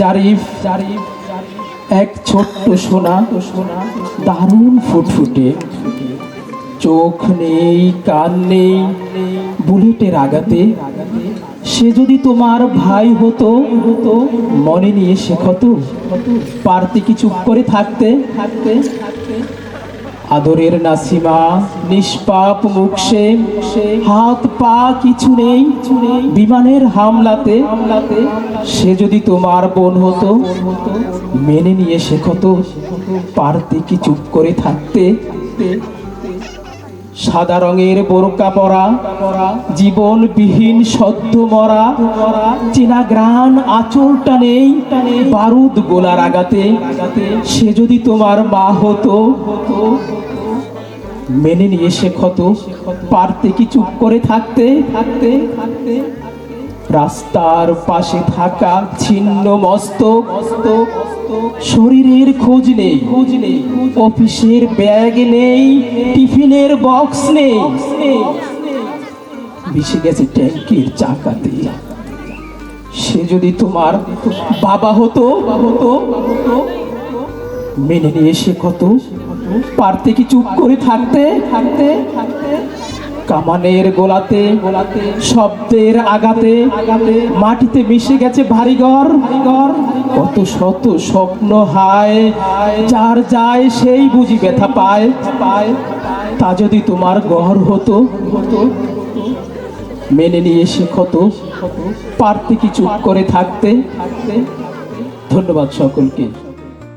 জারিফ জারিফ এক ছোট্ট সোনা সোনা দারুণ ফুটফুটে। চোখ নেই, কান নেই, বুলেটের আগাতে সে যদি তোমার ভাই হতো হতো মনে নিয়ে শেখত। পারতে কি চুপ করে থাকতে থাকতে? আদরের নাসিমা, নিষ্পাপ মুখে হাত পা কিছু নেই, বিমানের হামলাতে সে যদি তোমার বোন হতো, মেনে নিয়ে শেখতো পারতে কি চুপ করে থাকতে? সাদা রঙের বোরকা পরা, জীবনবিহীন সদ্য মরা, চেনা গ্রান আঁচলটা নেই বারুদ গোলার আগাতে সে যদি তোমার মা হতো, মেনে নিয়ে সে ক্ষত, পারতে কি চুপ করে থাকতে থাকতে থাকতে? রাস্তার পাশে থাকা ছিন্ন মস্তক শরীরের খোঁজ নেই। খোঁজ নেই অফিসের ব্যাগ নেই, টিফিনের বক্স নেই। মিশে গেছে ট্যাঙ্কির চাকাতে। সে যদি তোমার বাবা হতো হতো মেনে নিয়ে সে কত? পারতে কি চুপ করে থাকতে থাকতে থাকতে? কামানের গোলাতে গোলাতে শব্দের আগাতে আগাতে মাটিতে মিশে গেছে ভারীঘর ভারীঘর কত শত স্বপ্ন হায়, যার যায় সেই বুঝি ব্যথা পায়। পায় তা যদি তোমার গহর হতো হতো মেনে নিয়ে কত পারতে কি চুপ করে থাকতে থাকতে। ধন্যবাদ সকলকে।